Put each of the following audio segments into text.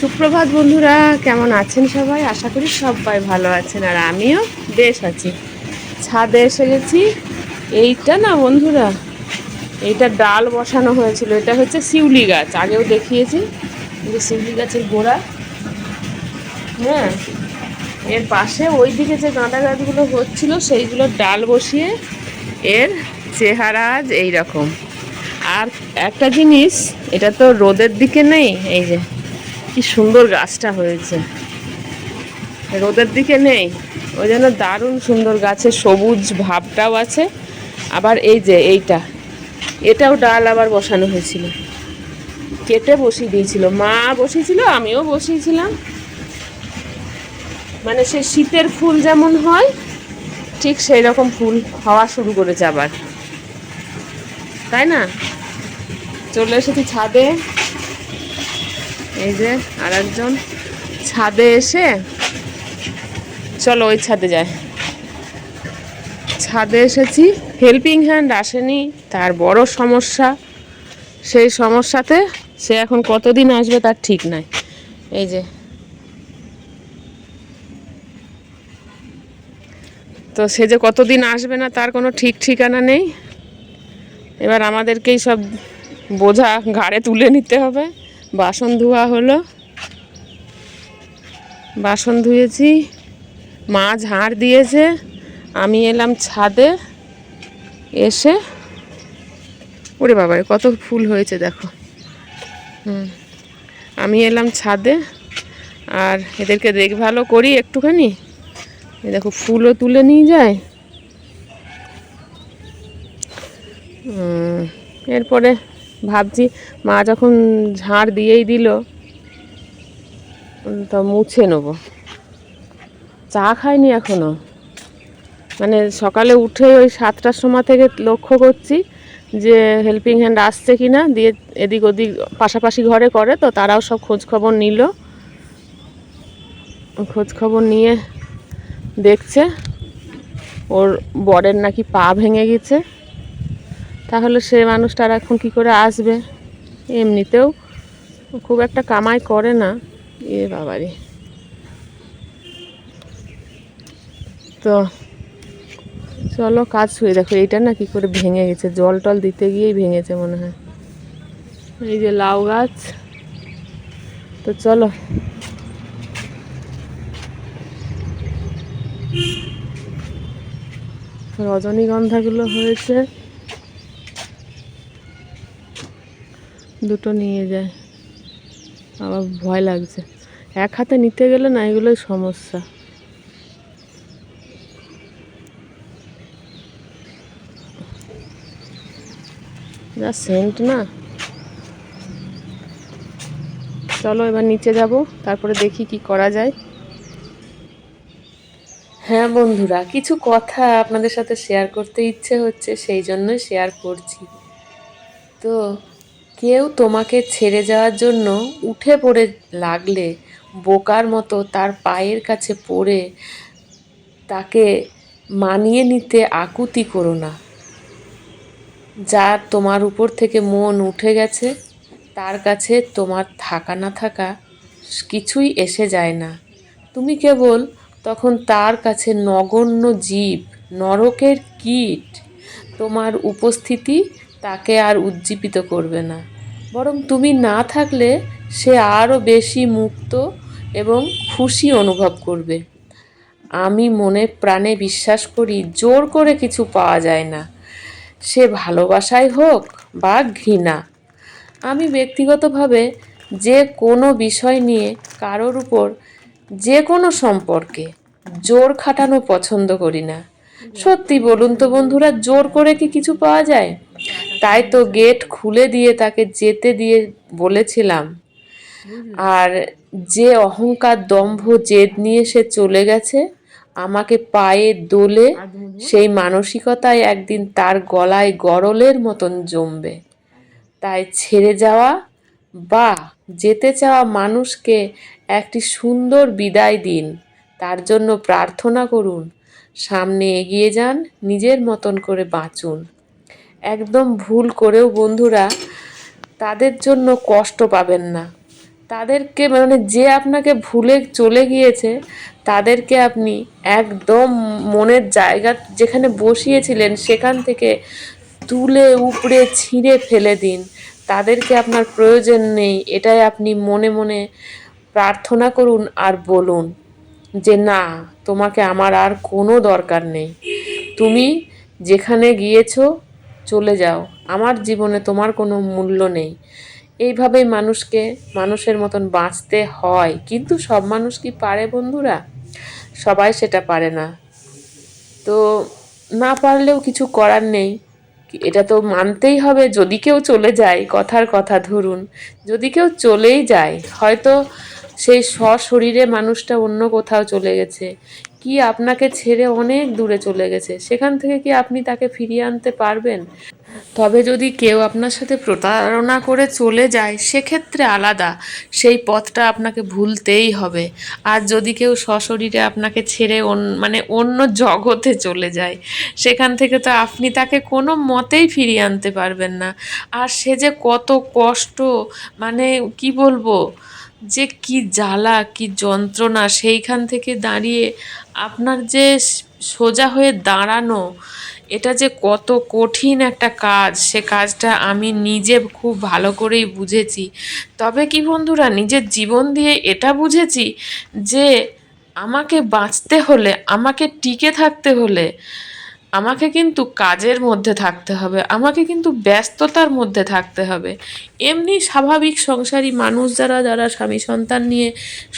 সুপ্রভাত বন্ধুরা, কেমন আছেন সবাই? আশা করি সবাই ভালো আছেন আর আমিও বেশ আছি। ছাদে এসে গেছি। এইটা না বন্ধুরা, এইটা ডাল বসানো হয়েছিল। এটা হচ্ছে শিউলি গাছ, আগেও দেখিয়েছি। যে শিউলি গাছের গোড়া। হ্যাঁ এর পাশে ওই দিকে যে গাঁদা গাছগুলো হচ্ছিল, সেইগুলো ডাল বসিয়ে এর চেহারা আজ এইরকম। আর একটা জিনিস, এটা তো রোদের দিকে নেই, এই যে কি সুন্দর গাছটা হয়েছে। রোদের দিকে নেই ওই জন্য দারুণ সুন্দর গাছের সবুজ ভাবটাও আছে। আবার এই যে এইটা, এটাও ডাল আবার বসানো হয়েছিল। কেটে বসিয়ে দিয়েছিল। মা বসিয়েছিল, আমিও বসিয়েছিলাম। মানে সে শীতের ফুল যেমন হয়, ঠিক সেই রকম ফুল হওয়া শুরু করেছে আবার। তাই না? চলে এসেছি ছাদে। এই যে আর একজন ছাদে এসে, চলো ওই ছাদে যায় ছাদে এসেছি হেল্পিং হ্যান্ড আসেনি, তার বড় সমস্যা। সেই সমস্যাতে সে এখন কতদিন আসবে তার ঠিক নাই। এই যে। তো সে যে কতদিন আসবে না তার কোনো ঠিক ঠিকানা নেই। এবার আমাদেরকেই সব বোঝা, ঘাড়ে তুলে নিতে হবে। বাসন ধোয়া হলো। বাসন ধুয়েছি। মা ঝাড় দিয়েছে। আমি এলাম ছাদে। এসে ওরে বাবা, কত ফুল হয়েছে দেখো। হুম, আমি এলাম ছাদে। আর এদেরকে দেখভালও করি একটুখানি। দেখো, ফুলও তুলে নিয়ে যায়। এরপরে ভাবছি, মা যখন ঝাড় দিয়েই দিল তো মুছে নেব। চা খাইনি এখনও। মানে সকালে উঠে ওই সাতটার সময় থেকে লক্ষ্য করছি যে হেল্পিং হ্যান্ড আসছে কি না দিয়ে এদিক ওদিক পাশাপাশি ঘরে করে, তো তারাও সব খোঁজ খবর নিল। খোঁজ খবর নিয়ে দেখছে, ওর বরের নাকি পা ভেঙে গেছে। তাহলে সে মানুষটা আর এখন কী করে আসবে? এমনিতেও খুব একটা কামাই করে না। এ বাবারে। তো চলো, কাজ শুয়ে দেখো, এইটা না কি করে ভেঙে গেছে। জল টল দিতে গিয়েই ভেঙেছে মনে হয়। এই যে লাউ গাছ। তো চলো। রজনীগন্ধাগুলো হয়েছে। দুটো নিয়ে যায়। আবার ভয় লাগছে। এক হাতে নিতে গেলে না এগুলোই সমস্যা। যা সেন্ট না। চলো এবার নিচে যাব, তারপরে দেখি কি করা যায়। হ্যাঁ বন্ধুরা, কিছু কথা আপনাদের সাথে শেয়ার করতে ইচ্ছে হচ্ছে, সেই জন্যই শেয়ার করছি। তো কেউ তোমাকে ছেড়ে যাওয়ার জন্য উঠে পড়ে লাগলে, বোকার মতো তার পায়ের কাছে পড়ে তাকে মানিয়ে নিতে আকুতি করো না। যার তোমার উপর থেকে মন উঠে গেছে, তার কাছে তোমার থাকা না থাকা কিছুই এসে যায় না। তুমি কেবল তখন তার কাছে নগণ্য জীব, নরকের কীট, তোমার উপস্থিতি তাকে আর উজ্জীবিত করবে না। বরং তুমি না থাকলে সে আরও বেশি মুক্ত এবং খুশি অনুভব করবে। আমি মনে প্রাণে বিশ্বাস করি, জোর করে কিছু পাওয়া যায় না। সে ভালোবাসাই হোক বা ঘৃণা। আমি ব্যক্তিগতভাবে যে কোনো বিষয় নিয়ে কারোর উপর যে কোনো সম্পর্কে জোর খাটানো পছন্দ করি না। সত্যি বলুন তো বন্ধুরা, জোর করে কি কিছু পাওয়া যায়? তাই তো গেট খুলে দিয়ে তাকে যেতে দিয়ে বলেছিলাম। আর যে অহংকার দম্ভ জেদ নিয়ে সে চলে গেছে, আমাকে পায়ে দোলে সেই মানসিকতায় একদিন তার গলায় গরলের মতন জমবে। তাই ছেড়ে যাওয়া বা যেতে চাওয়া মানুষকে একটি সুন্দর বিদায় দিন। তার জন্য প্রার্থনা করুন, সামনে এগিয়ে যান, নিজের মতন করে বাঁচুন। একদম ভুল করেও বন্ধুরা তাদের জন্য কষ্ট পাবেন না। তাদেরকে মানে যে আপনাকে ভুলে চলে গিয়েছে, তাদেরকে আপনি একদম মনের জায়গা যেখানে বসিয়েছিলেন সেখান থেকে তুলে উপড়ে ছিঁড়ে ফেলে দিন। তাদেরকে আপনার প্রয়োজন নেই, এটাই আপনি মনে মনে প্রার্থনা করুন আর বলুন যে, না, তোমাকে আমার আর কোনো দরকার নেই। তুমি যেখানে গিয়েছো চলে যাও। আমার জীবনে তোমার কোনো মূল্য নেই। এইভাবেই মানুষকে, মানুষের মতন বাঁচতে হয়। কিন্তু সব মানুষ কি পারে বন্ধুরা? সবাই সেটা পারে না। তো না পারলেও কিছু করার নেই। এটা তো মানতেই হবে। যদি কেউ চলে যায়, কথার কথা ধরুন। যদি কেউ চলেই যায়, হয়তো সেই সশরীরে মানুষটা অন্য কোথাও চলে গেছে। কি আপনাকে ছেড়ে অনেক দূরে চলে গেছে? সেখান থেকে কি আপনি তাকে ফিরিয়ে আনতে পারবেন? তবে যদি কেউ আপনার সাথে প্রতারণা করে চলে যায়, সেক্ষেত্রে আলাদা। সেই পথটা আপনাকে ভুলতেই হবে। আর যদি কেউ সশরীরে আপনাকে ছেড়ে মানে অন্য জগতে চলে যায়, সেখান থেকে তো আপনি তাকে কোনো মতেই ফিরিয়ে আনতে পারবেন না। আর সে যে কত কষ্ট মানে কি বলব? যে কি জ্বালা, কি যন্ত্রণা সেইখান থেকে দাঁড়িয়ে আপনার যে সোজা হয়ে দাঁড়ানো, এটা যে কত কঠিন একটা কাজ, সে কাজটা আমি নিজে খুব ভালো করেই বুঝেছি। তবে কি বন্ধুরা, নিজের জীবন দিয়ে এটা বুঝেছি যে আমাকে বাঁচতে হলে, আমাকে টিকে থাকতে হলে আমাকে কিন্তু কাজের মধ্যে থাকতে হবে, আমাকে কিন্তু ব্যস্ততার মধ্যে থাকতে হবে। এমনি স্বাভাবিক সংসারী মানুষ যারা যারা স্বামী সন্তান নিয়ে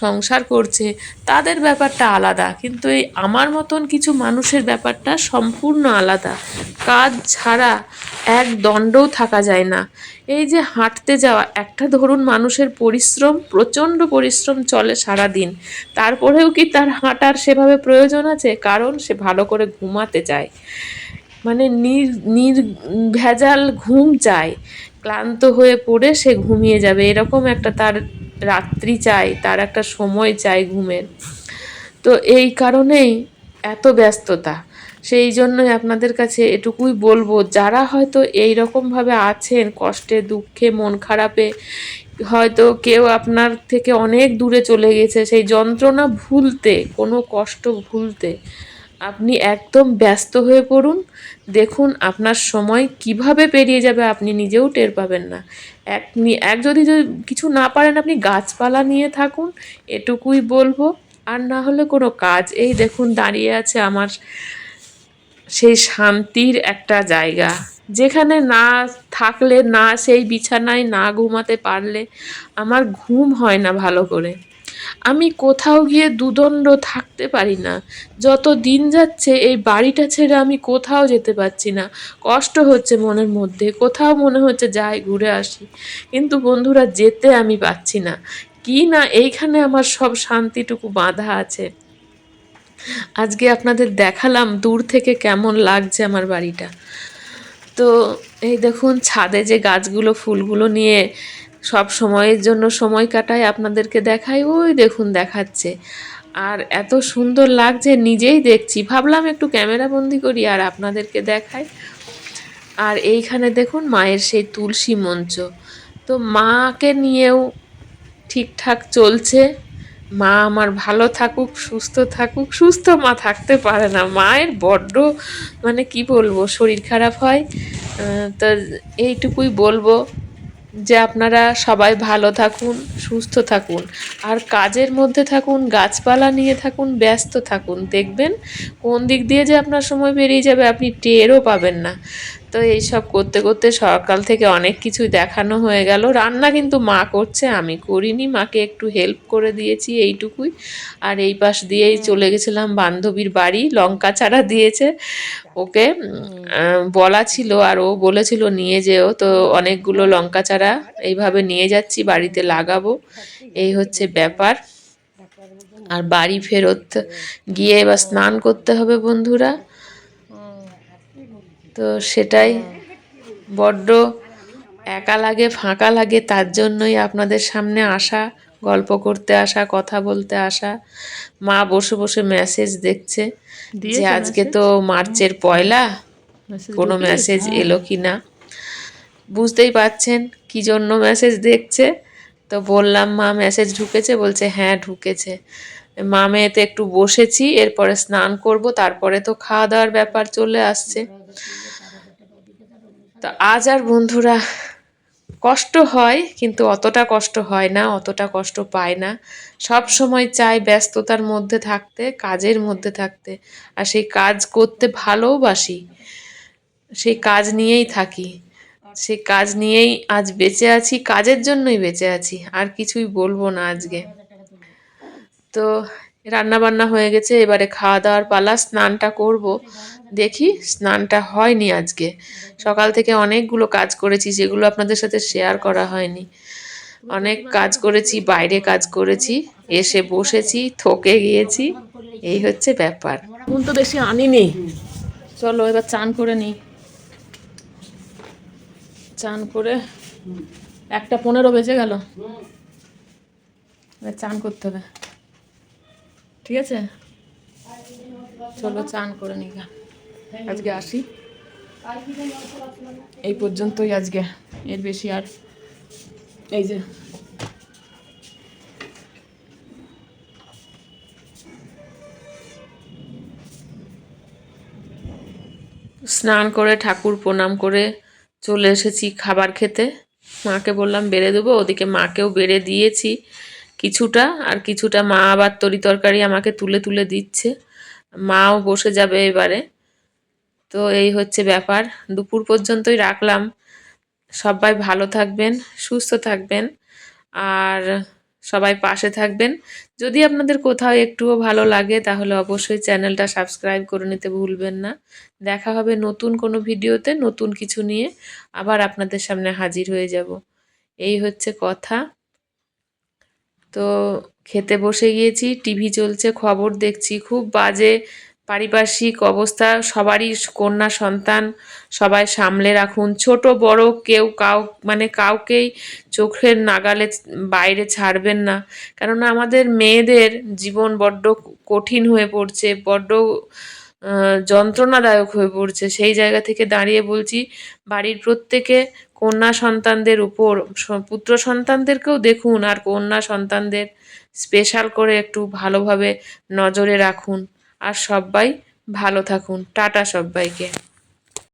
সংসার করছে, তাদের ব্যাপারটা আলাদা। কিন্তু এই আমার মতন কিছু মানুষের ব্যাপারটা সম্পূর্ণ আলাদা। কাজ ছাড়া এক দণ্ডও থাকা যায় না। এই যে হাঁটতে যাওয়া, একটা ধরুন মানুষের পরিশ্রম, প্রচণ্ড পরিশ্রম চলে সারা দিন তারপরেও কি তার হাঁটার সেভাবে প্রয়োজন আছে? কারণ সে ভালো করে ঘুমাতে চায়। মানে নির নির ভেজাল ঘুম চায়। ক্লান্ত হয়ে পড়ে সে ঘুমিয়ে যাবে। এরকম একটা তার রাত্রি চাই তার একটা সময় চাই ঘুমের। তো এই কারণেই এত ব্যস্ততা। সেই জন্যই আপনাদের কাছে এটুকুই বলব, যারা হয়তো এই রকমভাবে আছেন, কষ্টে, দুঃখে, মন খারাপে, হয়তো কেউ আপনার থেকে অনেক দূরে চলে গেছে, সেই যন্ত্রণা ভুলতে, কোনো কষ্ট ভুলতে, আপনি একদম ব্যস্ত হয়ে পড়ুন। দেখুন আপনার সময় কীভাবে পেরিয়ে যাবে আপনি নিজেও টের পাবেন না। এক এক যদি যদি কিছু না পারেন আপনি গাছপালা নিয়ে থাকুন, এটুকুই বলব। আর না হলে কোনো কাজ। এই দেখুন দাঁড়িয়ে আছে আমার সেই শান্তির একটা জায়গা। যেখানে না থাকলে, না সেই বিছানায় না ঘুমাতে পারলে আমার ঘুম হয় না ভালো করে। আমি কোথাও গিয়ে দুদণ্ড থাকতে পারি না। যত দিন যাচ্ছে, এই বাড়িটা ছেড়ে আমি কোথাও যেতে পারছি না। কষ্ট হচ্ছে মনের মধ্যে, কোথাও মনে হচ্ছে যাই ঘুরে আসি। কিন্তু বন্ধুরা, যেতে আমি পাচ্ছি না। কি না এইখানে আমার সব শান্তিটুকু বাঁধা আছে। আজকে আপনাদের দেখালাম দূর থেকে কেমন লাগছে আমার বাড়িটা। তো এই দেখুন, ছাদে যে গাছগুলো, ফুলগুলো নিয়ে সব সময়ের জন্য সময় কাটায় আপনাদেরকে দেখাই ওই দেখুন দেখাচ্ছে। আর এত সুন্দর লাগছে, নিজেই দেখছি। ভাবলাম একটু ক্যামেরা বন্দি করি আর আপনাদেরকে দেখাই। আর এইখানে দেখুন, মায়ের সেই তুলসী মঞ্চ। তো মাকে নিয়েও ঠিকঠাক চলছে। মা আমার ভালো থাকুক, সুস্থ থাকুক, সুস্থ মা থাকতে পারে না। মায়ের বড্ড মানে কি বলব, শরীর খারাপ হয়। তো এইটুকুই বলব যে আপনারা সবাই ভালো থাকুন, সুস্থ থাকুন। আর কাজের মধ্যে থাকুন, গাছপালা নিয়ে থাকুন, ব্যস্ত থাকুন। দেখবেন কোন দিক দিয়ে যে আপনার সময় বেরিয়ে যাবে, আপনি টেরও পাবেন না। তো এইসব করতে করতে সকাল থেকে অনেক কিছুই দেখানো হয়ে গেল। রান্না কিন্তু মা করছে আমি করিনি। মাকে একটু হেল্প করে দিয়েছি এইটুকুই। আর এই পাশ দিয়েই চলে গেছিলাম বান্ধবীর বাড়ি লঙ্কা চারা দিয়েছে। ওকে বলা ছিল আর ও বলেছিল নিয়ে যেও। তো অনেকগুলো লঙ্কা চারা এইভাবে নিয়ে যাচ্ছি বাড়িতে লাগাবো। এই হচ্ছে ব্যাপার। আর বাড়ি ফেরত গিয়ে এবার স্নান করতে হবে বন্ধুরা। তো সেটাই বড্ড একা লাগে ফাঁকা লাগে তার জন্যই আপনাদের সামনে আসা গল্প করতে আসা কথা বলতে আসা। মা বসে বসে মেসেজ দেখছে যে আজকে তো মার্চের পয়লা। কোনো মেসেজ হ্যাঁ। এলো কি না? বুঝতেই পারছেন কি জন্য মেসেজ দেখছে? তো বললাম মা মেসেজ ঢুকেছে? বলছে হ্যাঁ ঢুকেছে। মা মেয়েতে একটু বসেছি এরপরে স্নান করব তারপরে তো খাওয়া দাওয়ার ব্যাপার চলে আসছে। তো আজ আর বন্ধুরা কষ্ট হয়, কিন্তু অতটা কষ্ট হয় না, অতটা কষ্ট পায় না। সব সময় চাই ব্যস্ততার মধ্যে থাকতে, কাজের মধ্যে থাকতে। আর সেই কাজ করতে ভালোবাসি, সেই কাজ নিয়েই থাকি। সেই কাজ নিয়েই আজ বেঁচে আছি, কাজের জন্যই বেঁচে আছি, আর কিছুই বলব না আজকে। তো রান্না বান্না হয়ে গেছে এবারে খাওয়া দাওয়ার পালা স্নানটা করব। দেখি স্নানটা হয়নি আজকে। সকাল থেকে অনেকগুলো কাজ করেছি যেগুলো আপনাদের সাথে শেয়ার করা হয়নি। অনেক কাজ করেছি বাইরে কাজ করেছি এসে বসেছি থকে গিয়েছি। এই হচ্ছে ব্যাপার। এখন তো বেশি আনিনি। চলো এবার চান করে নিই। চান করে একটা পনেরো বেজে গেল। এবার চান করতে হবে। ঠিক আছে? চলো চান করে নিই। আজকে আসি। এই পর্যন্তই আজকে এর বেশি আর। এই যে। স্নান করে ঠাকুর প্রণাম করে চলে এসেছি খাবার খেতে। মাকে বললাম বেড়ে দেবো। ওদিকে মাকেও বেড়ে দিয়েছি। কিছুটা, আর কিছুটা মা আবার তরি তরকারি আমাকে তুলে তুলে দিচ্ছে। মাও বসে যাবে এবারে। তো এই হচ্ছে ব্যাপার। দুপুর পর্যন্তই রাখলাম। সবাই ভালো থাকবেন, সুস্থ থাকবেন, আর সবাই পাশে থাকবেন। যদি আপনাদের কোথাও একটুও ভালো লাগে, তাহলে অবশ্যই চ্যানেলটা সাবস্ক্রাইব করে নিতে ভুলবেন না। দেখা হবে নতুন কোনো ভিডিওতে নতুন কিছু নিয়ে। আবার আপনাদের সামনে হাজির হয়ে যাব। এই হচ্ছে কথা। তো খেতে বসে গিয়েছি, টিভি চলছে, খবর দেখছি, খুব বাজে পারিপার্শ্বিক অবস্থা, সবারই কন্যা সন্তান সবাই সামলে রাখুন, ছোট বড় কেউ কাউ মানে কাউকেই চোখের নাগালে বাইরে ছাড়বেন না, কেননা আমাদের মেয়েদের জীবন বড্ড কঠিন হয়ে পড়ছে, বড্ড যন্ত্রণাদায়ক হয়ে পড়ছে, সেই জায়গা থেকে দাঁড়িয়ে বলছি, বাড়ির প্রত্যেকে কন্যা সন্তানদের উপর পুত্র সন্তানদেরকেও দেখুন আর কন্যা সন্তানদের স্পেশাল করে একটু ভালোভাবে নজরে রাখুন। আর সবাই ভালো থাকুন। টাটা সবাইকে